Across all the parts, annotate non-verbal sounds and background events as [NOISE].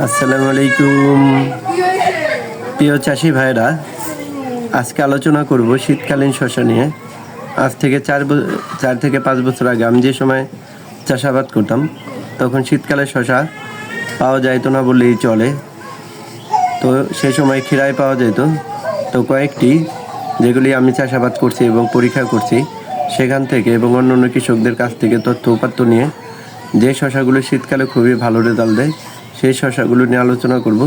আসসালামু আলাইকুম। প্রিয় চাষি ভাইরা আজকে আলোচনা করব শীতকালীন শস্য নিয়ে। আজ থেকে চার চার থেকে পাঁচ বছর আগে আমি যে সময় চাষাবাদ করতাম, তখন শীতকালে শশা পাওয়া যাইতো না বললেই চলে। তো সে সময় খিরায় পাওয়া যেত। তো কয়েকটি যেগুলি আমি চাষাবাদ করছি এবং পরীক্ষা করছি, সেখান থেকে এবং অন্য অন্য কৃষকদের কাছ থেকে তথ্য উপাত্ত নিয়ে, যে শশাগুলো শীতকালে খুবই ভালো রেজাল্ট দেয় সেই শশাগুলো নিয়ে আলোচনা করব।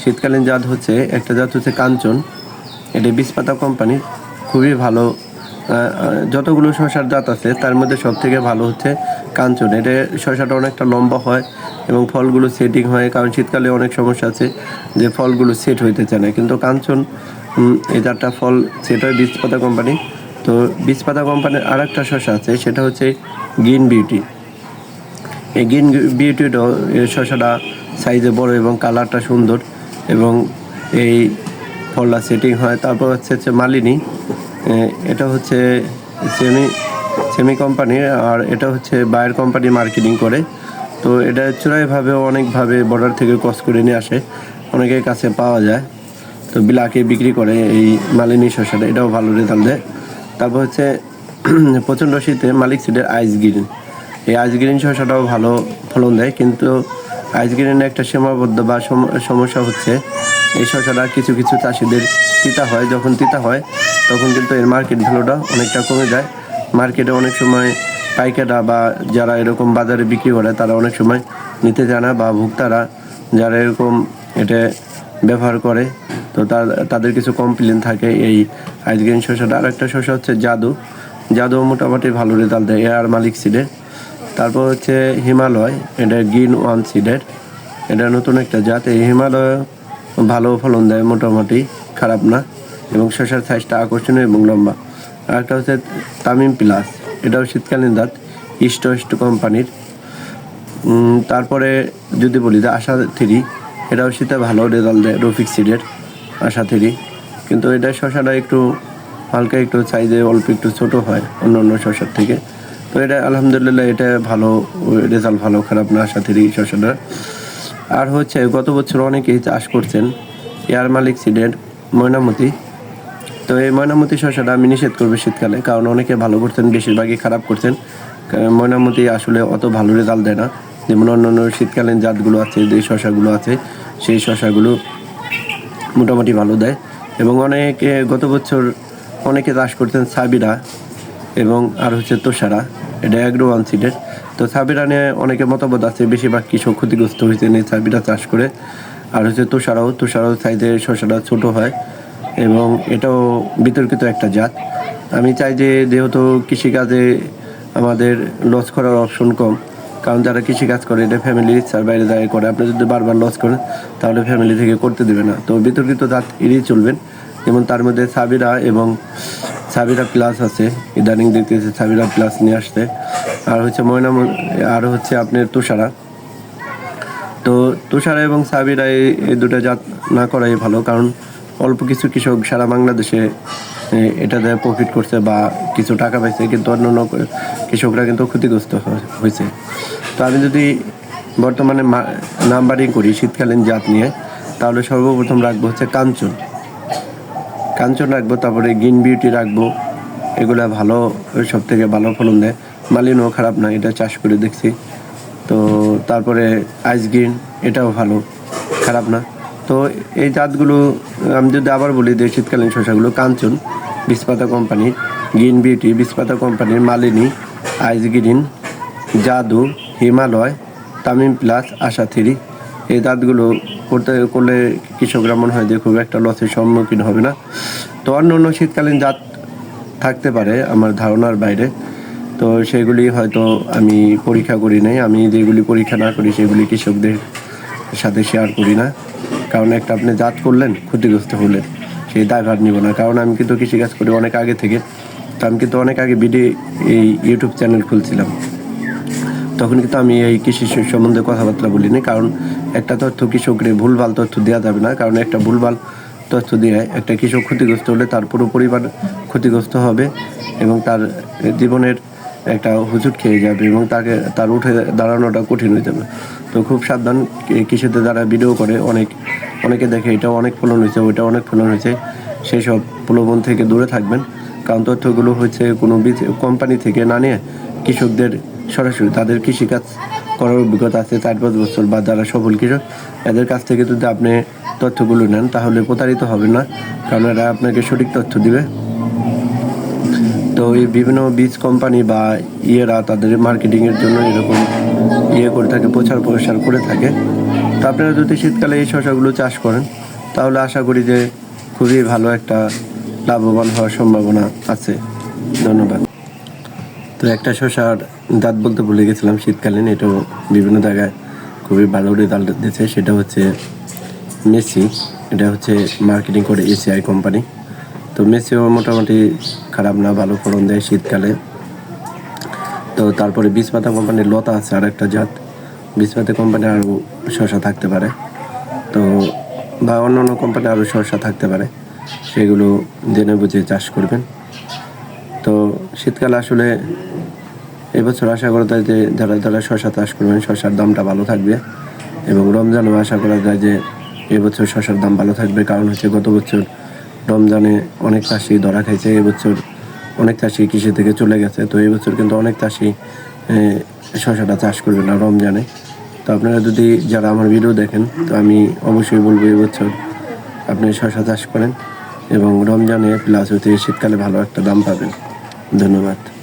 শীতকালীন জাত হচ্ছে, একটা জাত হচ্ছে কাঞ্চন। এটা বিষপাতা কোম্পানি খুবই ভালো যতগুলো শশার জাত আছে, তার মধ্যে সব থেকে ভালো হচ্ছে কাঞ্চন। এটা শশাটা অনেকটা লম্বা হয় এবং ফলগুলো সেটিং হয়, কারণ শীতকালে অনেক সমস্যা আছে যে ফলগুলো সেট হইতে চায় না। কিন্তু কাঞ্চন এই চারটা ফল সেট হয় বিষপাতা কোম্পানি তো বিষপাতা কোম্পানির আর একটা শশা আছে, সেটা হচ্ছে গ্রিন বিউটি। এই গ্রিন বিউটিটাও এই শশাটা সাইজে বড় এবং কালারটা সুন্দর এবং এই ফলটা সেটিং হয়। তারপর হচ্ছে হচ্ছে মালিনী। এটা হচ্ছে সেমি সেমি কোম্পানির আর এটা হচ্ছে বায়ার কোম্পানি মার্কেটিং করে। তো এটা চূড়াইভাবে অনেকভাবে বর্ডার থেকে কস করে নিয়ে আসে। অনেকের কাছে পাওয়া যায়। তো বিলাকে বিক্রি করে এই মালিনী শসাটা। এটাও ভালো রেজাল্ট দেয়। তারপর হচ্ছে, [CLEARS THROAT] প্রচণ্ড শীতে মালিক সিডের আইস গ্রিন। এই আইস গ্রিন শসাটাও ভালো ফলন দেয়, কিন্তু আইস গ্রিনের একটা সীমাবদ্ধ বা সম- সমস্যা হচ্ছে, এই শসাটা কিছু কিছু চাষিদের তিতা হয়, যখন তিতা হয়, তখন কিন্তু এর মার্কেট ভ্যালুটা অনেকটা কমে যায়। মার্কেটে অনেক সময় পাইকাররা বা যারা এরকম বাজারে বিক্রি করে, তারা অনেক সময় নিতে চায় না বা ভোক্তারা যারা এরকম এটা ব্যবহার করে, তো তাদের কিছু কমপ্লেন থাকে এই আইসগ্রিন শসাটা। আর একটা শসা হচ্ছে জাদু। জাদু মোটামুটি ভালো রেজাল্ট দেয় এয়ার মালিক সিডের তারপর হচ্ছে হিমালয়, এটা গ্রিন ওয়ান সিডের এটা নতুন একটা জাত, এই হিমালয় ভালো ফলন দেয় মোটামুটি, খারাপ না। এবং শসার সাইজটা আকর্ষণীয় এবং লম্বা। আর একটা হচ্ছে তামিম প্লাস, এটাও শীতকালীন জাত, ইস্ট ওয়েস্ট কোম্পানির। তারপরে যদি বলি যে আশা থ্রি, এটাও শীতে ভালো রেজাল্ট দেয়, রফিক সিডের আশা থ্রি। কিন্তু এটা শশাটা একটু হালকা, একটু সাইজে অল্প, একটু ছোট হয় অন্য অন্য শশার থেকে। তো এটা আলহামদুলিল্লাহ এটা ভালো রেজাল্ট ভালো, খারাপ না থ্রি শশাটা আর হচ্ছে, গত বছর অনেকেই চাষ করছেন, এয়ার মালিক সিডের ময়নামতি। তো এই ময়নামতি শসাটা আমি নিষেধ করব শীতকালে, কারণ অনেকে ভালো করছেন, বেশিরভাগই খারাপ করছেন। ময়নামতি আসলে অত ভালো রেজাল্ট দেয় না। যেমন অন্যান্য শীতকালীন জাতগুলো আছে, যে শসাগুলো আছে, সেই শসাগুলো মোটামুটি ভালো দেয়। এবং অনেকে, গত বছর অনেকে চাষ করতেন সাবিরা এবং আর হচ্ছে তোষারা, এটা অ্যাগ্রো ওয়ান তো সাবিরা নিয়ে অনেকে মতামত আছে, বেশিরভাগ কৃষক ক্ষতিগ্রস্ত হয়েছে এই সাবিরা চাষ করে। আর হচ্ছে তোষারাও তোষারাও সাইজে শসাটা ছোট হয় এবং এটাও বিতর্কিত একটা জাত। আমি চাই যে, যেহেতু কৃষিকাজে আমাদের লস করার অপশন কম, কারণ যারা কৃষিকাজ করে, এটা ফ্যামিলির ইচ্ছার বাইরে দাঁড়িয়ে করে। আপনি যদি বারবার লস করেন, তাহলে ফ্যামিলি থেকে করতে দেবে না। তো বিতর্কিত জাত এড়িয়ে চলবেন। যেমন তার মধ্যে সাবিরা এবং সাবিরা প্লাস আছে। ইদানিং দেখতেছে সাবিরা প্লাস নিয়ে আসতে। আর হচ্ছে ময়নাম আর হচ্ছে আপনার তুষারা। তো তুষারা এবং সাবিরা এই দুটো জাত না করাই ভালো কারণ অল্প কিছু কৃষক সারা বাংলাদেশে এ, এটা দিয়ে প্রফিট করছে বা কিছু টাকা পাইছে কিন্তু অন্যান্য কৃষকরা কিন্তু ক্ষতিগ্রস্ত হয়েছে। তো আমি যদি বর্তমানে নাম্বারিং করি শীতকালীন জাত নিয়ে তাহলে সর্বপ্রথম রাখব হচ্ছে কাঞ্চন। কাঞ্চন রাখব, তারপরে গ্রিন বিউটি রাখব। এগুলা ভালো সব থেকে ভালো ফলন দেয়। মালিনও খারাপ না, এটা চাষ করে দেখছি। তো তারপরে আইস গ্রিন এটাও ভালো, খারাপ না। তো এই জাতগুলো, আমি যদি আবার বলি যে শীতকালীন শসাগুলো, কাঞ্চন বিষপাতা কোম্পানির গ্রিন বিউটি বিষপাতা কোম্পানির মালিনী আইস গ্রিন জাদু, হিমালয়, তামিম প্লাস আশা থ্রি। এই দাঁতগুলো করতে করলে কৃষকরা মনে হয় যে খুব একটা লসের সম্মুখীন হবে না। তো অন্য অন্য শীতকালীন জাত থাকতে পারে আমার ধারণার বাইরে। তো সেগুলি হয়তো আমি পরীক্ষা করি নাই। আমি যেগুলি পরীক্ষা না করি সেগুলি কৃষকদের সাথে শেয়ার করি না। কারণ একটা আপনি জাত করলেন ক্ষতিগ্রস্ত হলেন সেই দায়ভার নিব না। কারণ আমি কিন্তু কৃষিকাজ করি অনেক আগে থেকে। তো আমি কিন্তু অনেক আগে ভিডিও এই ইউটিউব চ্যানেল খুলছিলাম। তখন কিন্তু আমি এই কৃষি সম্বন্ধে কথাবার্তা বলিনি। কারণ একটা তথ্য কৃষকরে ভুলভাল তথ্য দেওয়া যাবে না, কারণ একটা ভুলভাল তথ্য দিয়ে একটা কৃষক ক্ষতিগ্রস্ত হলে তার পুরো পরিবার ক্ষতিগ্রস্ত হবে এবং তার জীবনের একটা হুজুট খেয়ে যাবে এবং তাকে, তার উঠে দাঁড়ানোটা কঠিন হয়ে যাবে। তো খুব সাবধান কৃষিতে যারা ভিডিও করে, অনেক, অনেকে দেখে এটা অনেক ফলন হয়েছে ওইটা অনেক ফলন হয়েছে। সেই সব প্রলোভন থেকে দূরে থাকবেন, কারণ তথ্যগুলো হচ্ছে কোনো কোম্পানি থেকে না নিয়ে কৃষকদের সরাসরি তাদের কৃষিকাজ করার অভিজ্ঞতা আছে, চার পাঁচ বছর বা যারা সফল কৃষক, এদের কাছ থেকে যদি আপনি তথ্যগুলো নেন, তাহলে প্রতারিত হবে না, কারণ এরা আপনাকে সঠিক তথ্য দিবে। তো এই বিভিন্ন বীজ কোম্পানি বা ইয়েরা তাদের মার্কেটিংয়ের জন্য এরকম ইয়ে করে থাকে, প্রচার প্রসার করে থাকে। তো আপনারা যদি শীতকালে এই শসাগুলো চাষ করেন, তাহলে আশা করি যে খুবই ভালো একটা লাভবান হওয়ার সম্ভাবনা আছে। ধন্যবাদ। তো একটা শশার দাঁত বলতে ভুলে গেছিলাম, শীতকালীন, এটাও বিভিন্ন জায়গায় খুবই ভালো রেজাল্ট দিচ্ছে সেটা হচ্ছে মেসি, এটা হচ্ছে মার্কেটিং করে এসিআই কোম্পানি তো মেসিও মোটামুটি খারাপ না, ভালো ফলন দেয় শীতকালে। তো তারপরে বীজপাতা কোম্পানির লতা আছে আর একটা জাত বীজপাতা কোম্পানি আরও শসা থাকতে পারে। তো বা অন্য অন্য কোম্পানি আরও শসা থাকতে পারে। সেগুলো জেনে বুঝে চাষ করবেন। তো শীতকালে আসলে এবছর আশা করা যায় যে যারা যারা শশা চাষ করবেন, শশার দামটা ভালো থাকবে। এবং রমজানও আশা করা যায় যে এবছর শশার দাম ভালো থাকবে। কারণ হচ্ছে গত বছর রমজানে অনেক চাষি ধরা খাইছে এবছর অনেক চাষি কৃষি থেকে চলে গেছে। তো এবছর কিন্তু অনেক চাষি শশাটা চাষ করবে না রমজানে। তো আপনারা যদি যারা আমার ভিডিও দেখেন, তো আমি অবশ্যই বলব এবছর আপনি শশা চাষ করেন এবং রমজানে প্লাস হচ্ছে শীতকালে ভালো একটা দাম পাবেন। ধন্যবাদ।